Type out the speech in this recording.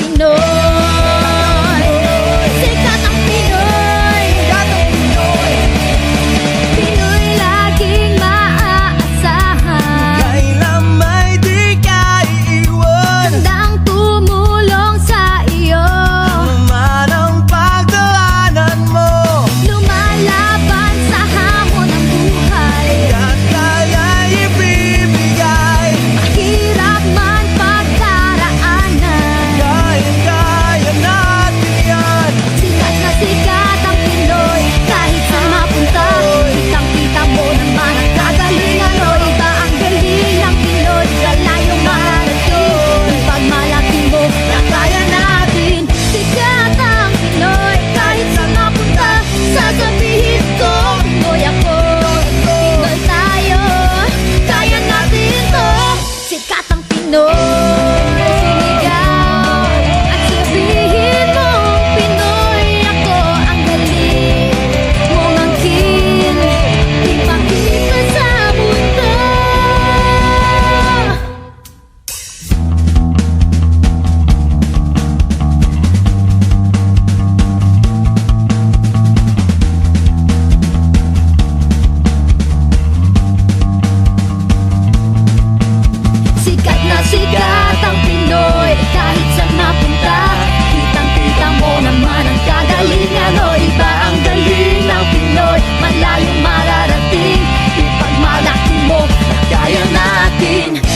you know. amor. Sikat ang Pinoy kahit saan mapunta Kitang-kita mo naman ang kagalingan O iba ang galing ng Pinoy? Malayong mararating Ipagmalaki mo na kaya natin